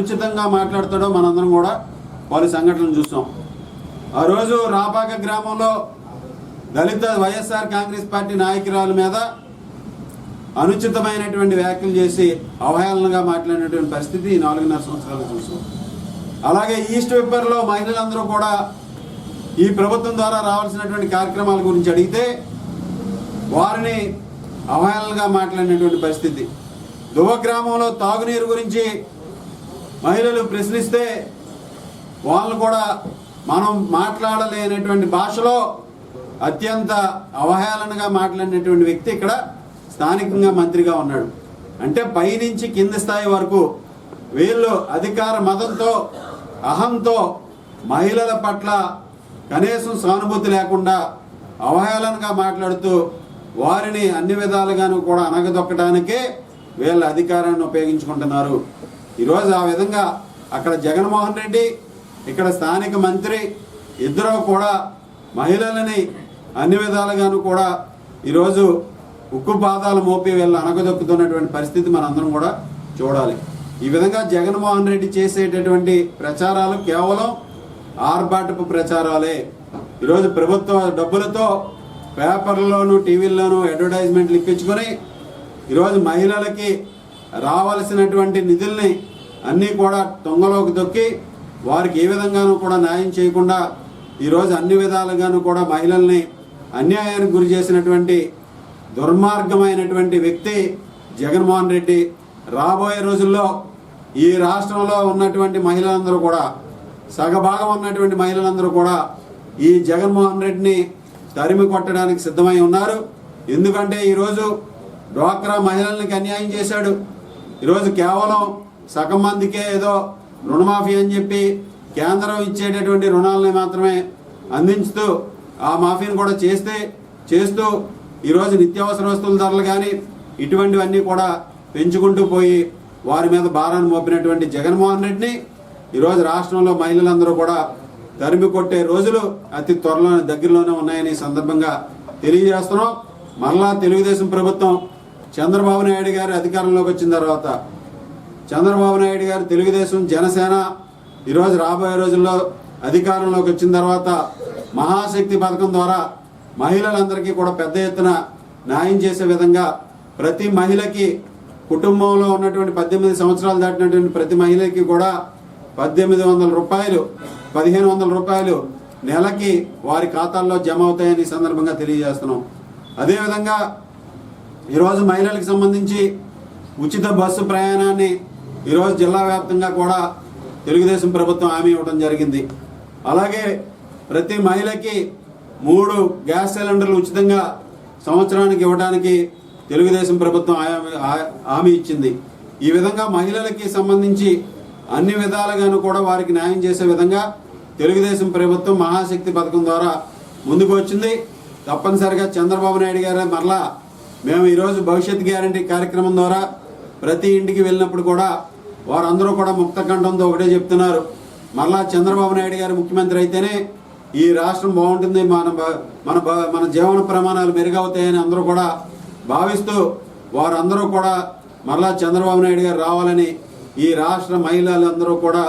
అనుచితంగా మాట్లాడతాడో మనందరం కూడా వారి సంఘటనలు చూసాం ఆ రోజు రాపాక గ్రామంలో దళిత వైఎస్ఆర్ కాంగ్రెస్ పార్టీ నాయకురాల మీద అనుచితమైనటువంటి వ్యాఖ్యలు చేసి అవహేళనగా మాట్లాడినటువంటి పరిస్థితి ఈ నాలుగున్నర సంవత్సరాలు చూసాం అలాగే ఈస్ట్ పేపర్లో మహిళలందరూ కూడా ఈ ప్రభుత్వం ద్వారా రావాల్సినటువంటి కార్యక్రమాల గురించి అడిగితే వారిని అవహేళనగా మాట్లాడినటువంటి పరిస్థితి. దువ్వ గ్రామంలో తాగునీరు గురించి మహిళలు ప్రశ్నిస్తే వాళ్ళు కూడా మనం మాట్లాడలేనటువంటి భాషలో అత్యంత అవహేళనగా మాట్లాడినటువంటి వ్యక్తి ఇక్కడ స్థానికంగా మంత్రిగా ఉన్నాడు. అంటే పైనుంచి కింది స్థాయి వరకు వీళ్ళు అధికార మతంతో అహంతో మహిళల పట్ల కనీసం సానుభూతి లేకుండా అవహేళనగా మాట్లాడుతూ వారిని అన్ని విధాలుగాను కూడా అనగదొక్కడానికే వీళ్ళ అధికారాన్ని ఉపయోగించుకుంటున్నారు. ఈరోజు ఆ విధంగా అక్కడ జగన్మోహన్ రెడ్డి ఇక్కడ స్థానిక మంత్రి ఇద్దరు కూడా మహిళలని అన్ని విధాలుగాను కూడా ఈరోజు ఉక్కు పాదాలు మోపి వీళ్ళు అనగదొక్కుతున్నటువంటి పరిస్థితి మనందరం కూడా చూడాలి. ఈ విధంగా జగన్మోహన్ రెడ్డి చేసేటటువంటి ప్రచారాలు కేవలం ఆర్భాటపు ప్రచారాలే. ఈరోజు ప్రభుత్వ డబ్బులతో పేపర్లలోను టీవీల్లోనూ అడ్వర్టైజ్మెంట్లు ఇప్పించుకొని ఈరోజు మహిళలకి రావాల్సినటువంటి నిధుల్ని అన్నీ కూడా తొంగలోకి దొక్కి వారికి ఏ విధంగానూ కూడా న్యాయం చేయకుండా ఈరోజు అన్ని విధాలుగాను కూడా మహిళల్ని అన్యాయానికి గురి చేసినటువంటి దుర్మార్గమైనటువంటి వ్యక్తి జగన్మోహన్ రెడ్డి. రాబోయే రోజుల్లో ఈ రాష్ట్రంలో ఉన్నటువంటి మహిళలందరూ కూడా సగభాగం ఉన్నటువంటి మహిళలందరూ కూడా ఈ జగన్మోహన్ రెడ్డిని తరిమి కొట్టడానికి సిద్ధమై ఉన్నారు. ఎందుకంటే ఈరోజు డ్వాక్రా మహిళలకి అన్యాయం చేశాడు. ఈరోజు కేవలం సగం మందికే ఏదో రుణమాఫీ అని చెప్పి కేంద్రం ఇచ్చేటటువంటి రుణాలని మాత్రమే అందించుతూ ఆ మాఫీని కూడా చేస్తే చేస్తూ ఈరోజు నిత్యావసర వస్తువుల ధరలు కానీ ఇటువంటివన్నీ కూడా పెంచుకుంటూ పోయి వారి మీద భారాన్ని మోపినటువంటి జగన్మోహన్ రెడ్డిని ఈరోజు రాష్ట్రంలో మహిళలందరూ కూడా తరిమి కొట్టే రోజులు అతి త్వరలోనే దగ్గరలోనే ఉన్నాయని సందర్భంగా తెలియజేస్తున్నాం. మరలా తెలుగుదేశం ప్రభుత్వం చంద్రబాబు నాయుడు గారి అధికారంలోకి వచ్చిన తర్వాత చంద్రబాబు నాయుడు గారు తెలుగుదేశం జనసేన ఈరోజు రాబోయే రోజుల్లో అధికారంలోకి వచ్చిన తర్వాత మహాశక్తి పథకం ద్వారా మహిళలందరికీ కూడా పెద్ద ఎత్తున న్యాయం చేసే విధంగా ప్రతి మహిళకి కుటుంబంలో ఉన్నటువంటి పద్దెనిమిది సంవత్సరాలు దాటినటువంటి ప్రతి మహిళకి కూడా పద్దెనిమిది వందల రూపాయలు పదిహేను వందల రూపాయలు నెలకి వారి ఖాతాల్లో జమ అవుతాయని సందర్భంగా తెలియజేస్తున్నాం. అదేవిధంగా ఈరోజు మహిళలకు సంబంధించి ఉచిత బస్సు ప్రయాణాన్ని ఈరోజు జిల్లా వ్యాప్తంగా కూడా తెలుగుదేశం ప్రభుత్వం హామీ ఇవ్వడం జరిగింది. అలాగే ప్రతి మహిళకి మూడు గ్యాస్ సిలిండర్లు ఉచితంగా సంవత్సరానికి ఇవ్వడానికి తెలుగుదేశం ప్రభుత్వం హామీ- హామీ ఇచ్చింది. ఈ విధంగా మహిళలకి సంబంధించి అన్ని విధాలుగాను కూడా వారికి న్యాయం చేసే విధంగా తెలుగుదేశం ప్రభుత్వం మహాశక్తి పథకం ద్వారా ముందుకు వచ్చింది. తప్పనిసరిగా చంద్రబాబు నాయుడు గారు మరలా మేము ఈరోజు భవిష్యత్ గ్యారంటీ కార్యక్రమం ద్వారా ప్రతి ఇంటికి వెళ్ళినప్పుడు కూడా వారందరూ కూడా ముక్త కంఠంతో ఒకటే చెప్తున్నారు. మరలా చంద్రబాబు నాయుడు గారు ముఖ్యమంత్రి అయితేనే ఈ రాష్ట్రం బాగుంటుంది మన మన మన జీవన ప్రమాణాలు మెరుగవుతాయని అందరూ కూడా భావిస్తూ వారందరూ కూడా మరలా చంద్రబాబు నాయుడు గారు రావాలని ఈ రాష్ట్ర మహిళలందరూ కూడా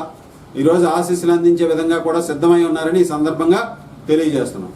ఈరోజు ఆశీస్సులు అందించే విధంగా కూడా సిద్ధమై ఉన్నారని ఈ సందర్భంగా తెలియజేస్తున్నాం.